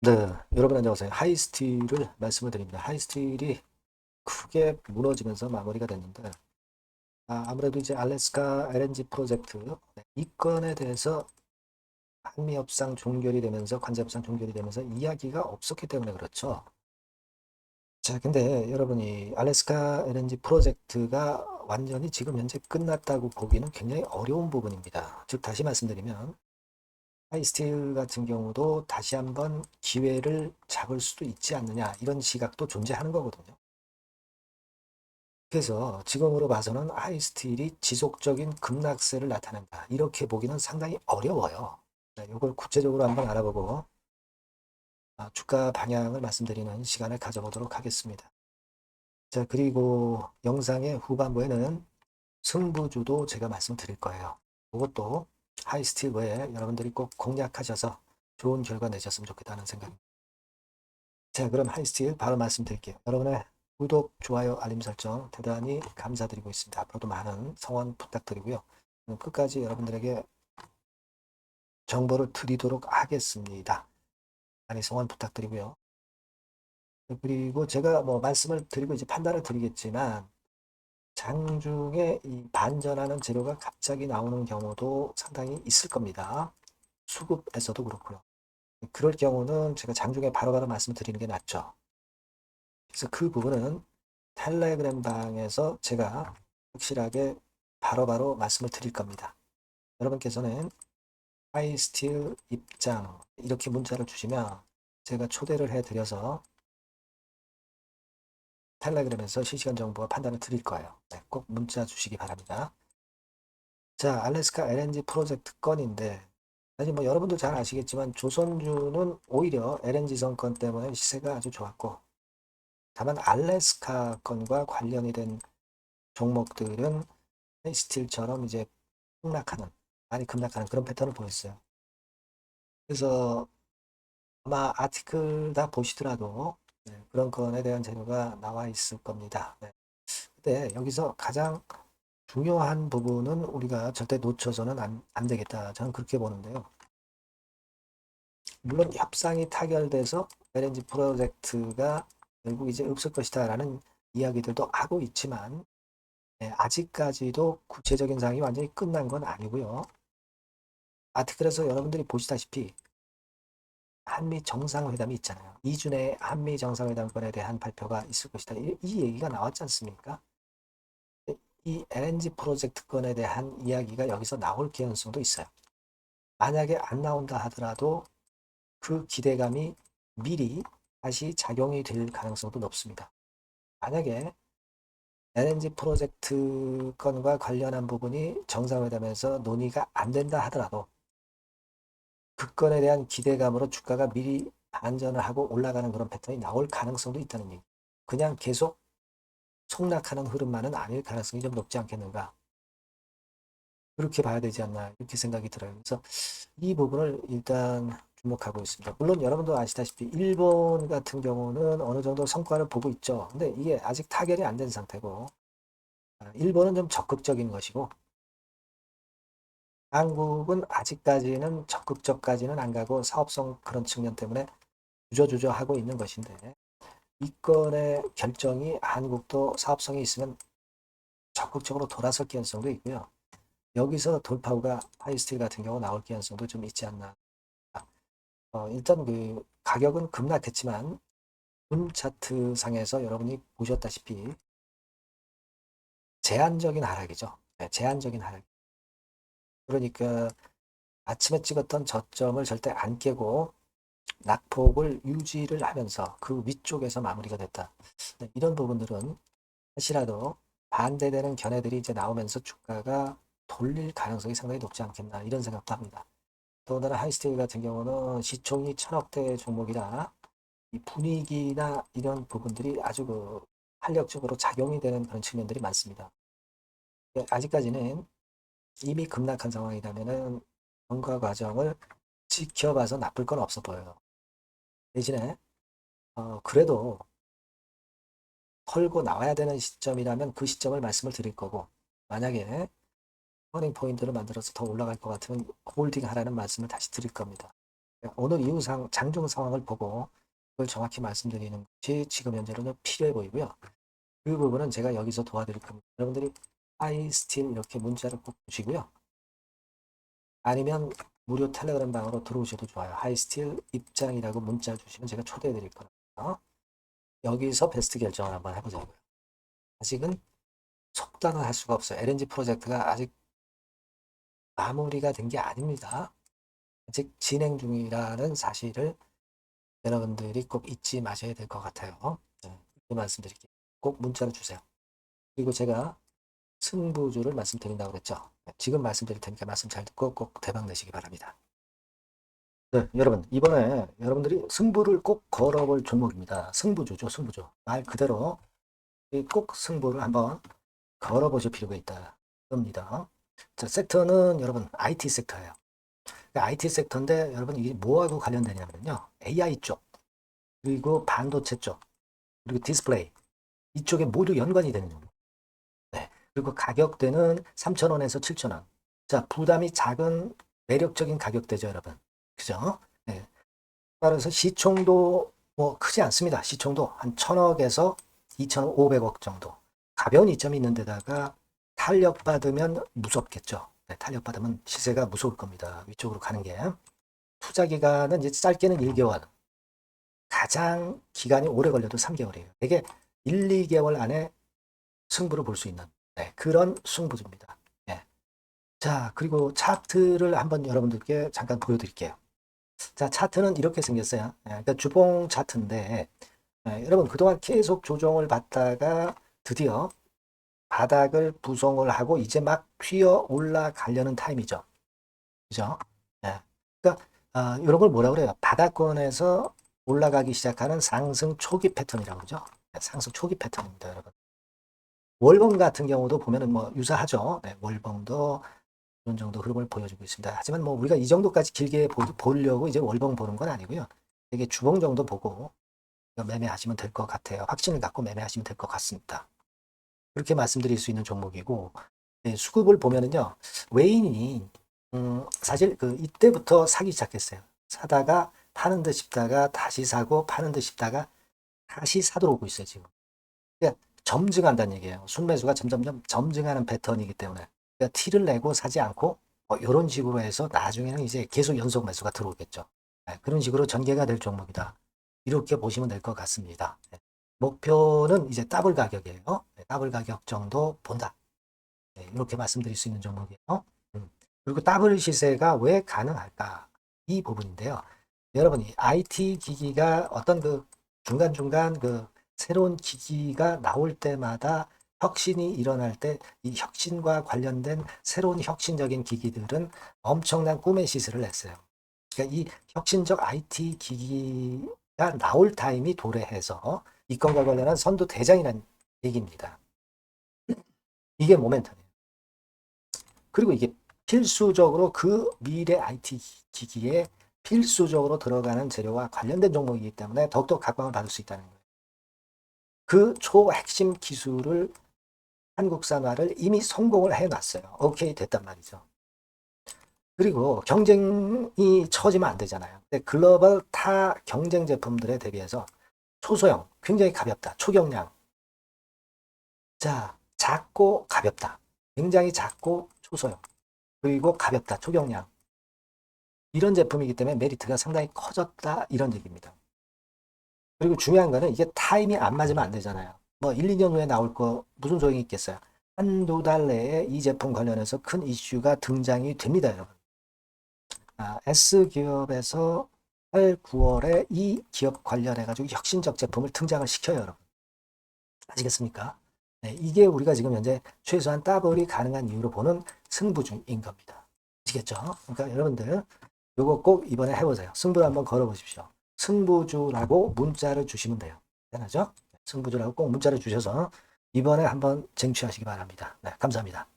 네, 여러분 안녕하세요. 하이스틸을 말씀을 드립니다. 하이스틸이 크게 무너지면서 마무리가 됐는데 아, 무래도 이제 알래스카 LNG 프로젝트 네, 이 건에 대해서 한미 협상 종결이 되면서 관제 협상 종결이 되면서 이야기가 없었기 때문에 그렇죠. 자, 근데 여러분이 알래스카 LNG 프로젝트가 완전히 지금 현재 끝났다고 보기는 굉장히 어려운 부분입니다. 즉 다시 말씀드리면 하이스틸 같은 경우도 다시 한번 기회를 잡을 수도 있지 않느냐 이런 시각도 존재하는 거거든요. 그래서 지금으로 봐서는 하이스틸이 지속적인 급락세를 나타낸다 이렇게 보기는 상당히 어려워요. 네, 이걸 구체적으로 한번 알아보고 아, 주가 방향을 말씀드리는 시간을 가져보도록 하겠습니다. 자 그리고 영상의 후반부에는 승부주도 제가 말씀드릴 거예요. 그것도 하이스틸 외에 여러분들이 꼭 공략하셔서 좋은 결과 내셨으면 좋겠다는 생각입니다. 자, 그럼 하이스틸 바로 말씀드릴게요. 여러분의 구독, 좋아요, 알림 설정 대단히 감사드리고 있습니다. 앞으로도 많은 성원 부탁드리고요. 끝까지 여러분들에게 정보를 드리도록 하겠습니다. 많이 성원 부탁드리고요. 그리고 제가 뭐 말씀을 드리고 이제 판단을 드리겠지만 장중에 이 반전하는 재료가 갑자기 나오는 경우도 상당히 있을 겁니다. 수급에서도 그렇고요. 그럴 경우는 제가 장중에 바로바로 말씀드리는 게 낫죠. 그래서 그 부분은 텔레그램 방에서 제가 확실하게 바로바로 말씀을 드릴 겁니다. 여러분께서는 하이스틸 입장 이렇게 문자를 주시면 제가 초대를 해드려서 텔레그램에서 실시간 정보와 판단을 드릴 거예요. 네, 꼭 문자 주시기 바랍니다. 자, 알래스카 LNG 프로젝트 건인데 사실 뭐 여러분도 잘 아시겠지만 조선주는 오히려 LNG 선건 때문에 시세가 아주 좋았고 다만 알래스카 건과 관련이 된 종목들은 스틸처럼 이제 폭락하는 많이 급락하는 그런 패턴을 보였어요. 그래서 아마 아티클 다 보시더라도 네, 그런 건에 대한 재료가 나와 있을 겁니다. 네. 근데 여기서 가장 중요한 부분은 우리가 절대 놓쳐서는 안, 안 되겠다. 저는 그렇게 보는데요. 물론 협상이 타결돼서 LNG 프로젝트가 결국 이제 없을 것이다 라는 이야기들도 하고 있지만 네, 아직까지도 구체적인 사항이 완전히 끝난 건 아니고요. 아티클에서 여러분들이 보시다시피 한미 정상회담이 있잖아요. 이준의 한미 정상회담권에 대한 발표가 있을 것이다. 이, 이 얘기가 나왔지 않습니까? 이 LNG 프로젝트 건에 대한 이야기가 여기서 나올 가능성도 있어요. 만약에 안 나온다 하더라도 그 기대감이 미리 다시 작용이 될 가능성도 높습니다. 만약에 LNG 프로젝트 건과 관련한 부분이 정상회담에서 논의가 안 된다 하더라도 그 건에 대한 기대감으로 주가가 미리 반전을 하고 올라가는 그런 패턴이 나올 가능성도 있다는 얘기. 그냥 계속 속락하는 흐름만은 아닐 가능성이 좀 높지 않겠는가. 그렇게 봐야 되지 않나 이렇게 생각이 들어요. 그래서 이 부분을 일단 주목하고 있습니다. 물론 여러분도 아시다시피 일본 같은 경우는 어느 정도 성과를 보고 있죠. 근데 이게 아직 타결이 안 된 상태고 아, 일본은 좀 적극적인 것이고 한국은 아직까지는 적극적까지는 안 가고 사업성 그런 측면 때문에 주저주저 하고 있는 것인데 이 건의 결정이 한국도 사업성이 있으면 적극적으로 돌아설 가능성도 있고요. 여기서 돌파구가 하이스틸 같은 경우 나올 가능성도 좀 있지 않나. 어, 일단 그 가격은 급락했지만 분 차트 상에서 여러분이 보셨다시피 제한적인 하락이죠. 네, 제한적인 하락. 그러니까 아침에 찍었던 저점을 절대 안 깨고 낙폭을 유지를 하면서 그 위쪽에서 마무리가 됐다. 네, 이런 부분들은 혹시라도 반대되는 견해들이 이제 나오면서 주가가 돌릴 가능성이 상당히 높지 않겠나 이런 생각도 합니다. 더군다나 하이스테이 같은 경우는 시총이 천억대 종목이라 이 분위기나 이런 부분들이 아주 그 활력적으로 작용이 되는 그런 측면들이 많습니다. 네, 아직까지는 이미 급락한 상황이라면은 경과 과정을 지켜봐서 나쁠 건 없어 보여요. 대신에 어, 그래도 털고 나와야 되는 시점이라면 그 시점을 말씀을 드릴 거고 만약에 터닝 포인트를 만들어서 더 올라갈 것 같으면 홀딩 하라는 말씀을 다시 드릴 겁니다. 오늘 이후 상, 장중 상황을 보고 그걸 정확히 말씀드리는 것이 지금 현재로는 필요해 보이고요. 그 부분은 제가 여기서 도와드릴 겁니다. 여러분들이 Still 이렇게 문자를 꼭 주시고요. 아니면 무료 텔레그램 방으로 들어오셔도 좋아요. Still 입장이라고 문자 주시면 제가 초대해 드릴 거예요. 여기서 베스트 결정을 한번 해보자고요. 아직은 속단을 할 수가 없어요. LNG 프로젝트가 아직 마무리가 된 게 아닙니다. 아직 진행 중이라는 사실을 여러분들이 꼭 잊지 마셔야 될 것 같아요. 네, 그 말씀드릴게요. 꼭 문자로 주세요. 그리고 제가 승부주를 말씀드린다고 그랬죠. 네, 지금 말씀드릴 테니까 말씀 잘 듣고 꼭 대박 내시기 바랍니다. 네, 여러분 이번에 여러분들이 승부를 꼭 걸어볼 종목입니다. 승부주죠, 승부주. 말 그대로 이꼭 승부를 한번 걸어보실 필요가 있다. 겁니다. 자, 섹터는 여러분 IT 섹터예요. IT 섹터인데 여러분 이게 뭐하고 관련되냐면요. AI 쪽, 그리고 반도체 쪽, 그리고 디스플레이 이쪽에 모두 연관이 되는 종목. 네. 그리고 가격대는 3,000원에서 7,000원. 자, 부담이 작은 매력적인 가격대죠, 여러분. 그죠? 네. 따라서 시총도 뭐 크지 않습니다. 시총도 한 1,000억에서 2,500억 정도. 가벼운 이점이 있는 데다가 탄력받으면 무섭겠죠. 네, 탄력받으면 시세가 무서울 겁니다. 위쪽으로 가는 게. 투자 기간은 이제 짧게는 1개월. 가장 기간이 오래 걸려도 3개월이에요. 이게 1, 2개월 안에 승부를 볼 수 있는 네, 그런 승부입니다. 예. 자, 그리고 차트를 한번 여러분들께 잠깐 보여드릴게요. 자, 차트는 이렇게 생겼어요. 예, 그러니까 주봉 차트인데 예, 여러분 그동안 계속 조정을 받다가 드디어 바닥을 부송을 하고 이제 막 튀어 올라가려는 타임이죠. 그죠? 예. 그러니까 아, 이런 걸 뭐라 그래요? 바닥권에서 올라가기 시작하는 상승 초기 패턴이라고 그러죠. 네, 상승 초기 패턴입니다, 여러분. 월봉 같은 경우도 보면은 뭐 유사하죠. 네, 월봉도 이런 정도 흐름을 보여주고 있습니다. 하지만 뭐 우리가 이 정도까지 길게 보, 보려고 이제 월봉 보는 건 아니고요. 되게 주봉 정도 보고 매매하시면 될 것 같아요. 확신을 갖고 매매하시면 될 것 같습니다. 그렇게 말씀드릴 수 있는 종목이고 네, 수급을 보면은요 외인이 음, 사실 그 이때부터 사기 시작했어요. 사다가 파는 듯 싶다가 다시 사고 파는 듯 싶다가 다시 사도록 오고 있어요 지금. 그러니까 점증한다는 얘기예요. 순매수가 점점점 점증하는 패턴이기 때문에 그러니까 티를 내고 사지 않고 뭐 이런 식으로 해서 나중에는 이제 계속 연속 매수가 들어오겠죠. 네, 그런 식으로 전개가 될 종목이다. 이렇게 보시면 될 것 같습니다. 네. 목표는 이제 더블 가격이에요. 네, 더블 가격 정도 본다. 네, 이렇게 말씀드릴 수 있는 종목이에요. 음. 그리고 더블 시세가 왜 가능할까? 이 부분인데요. 여러분, 이 IT 기기가 어떤 그 중간중간 그 새로운 기기가 나올 때마다 혁신이 일어날 때 이 혁신과 관련된 새로운 혁신적인 기기들은 엄청난 꿈의 시세를 냈어요. 그러니까 이 혁신적 IT 기기가 나올 타임이 도래해서 이 건과 관련한 선두 대장이라는 얘기입니다. 이게 모멘텀이에요. 그리고 이게 필수적으로 그 미래 IT 기기에 필수적으로 들어가는 재료와 관련된 종목이기 때문에 더욱더 각광을 받을 수 있다는 거예요. 그 초핵심 기술을 한국산화를 이미 성공을 해놨어요. 오케이 됐단 말이죠. 그리고 경쟁이 처지면 안 되잖아요. 근데 글로벌 타 경쟁 제품들에 대비해서 초소형, 굉장히 가볍다. 초경량. 자, 작고 가볍다. 굉장히 작고 초소형. 그리고 가볍다. 초경량. 이런 제품이기 때문에 메리트가 상당히 커졌다. 이런 얘기입니다. 그리고 중요한 거는 이게 타임이 안 맞으면 안 되잖아요. 뭐 1, 2년 후에 나올 거 무슨 소용이 있겠어요. 한두 달 내에 이 제품 관련해서 큰 이슈가 등장이 됩니다, 여러분. 아, S기업에서 8, 9월에 이 기업 관련해가지고 혁신적 제품을 등장을 시켜요, 여러분. 아시겠습니까? 네, 이게 우리가 지금 현재 최소한 더블이 가능한 이유로 보는 승부 중인 겁니다. 아시겠죠? 그러니까 여러분들 요거 꼭 이번에 해보세요. 승부를 한번 걸어보십시오. 승부주라고 문자를 주시면 돼요. 되나죠? 승부주라고 꼭 문자를 주셔서 이번에 한번 쟁취하시기 바랍니다. 네, 감사합니다.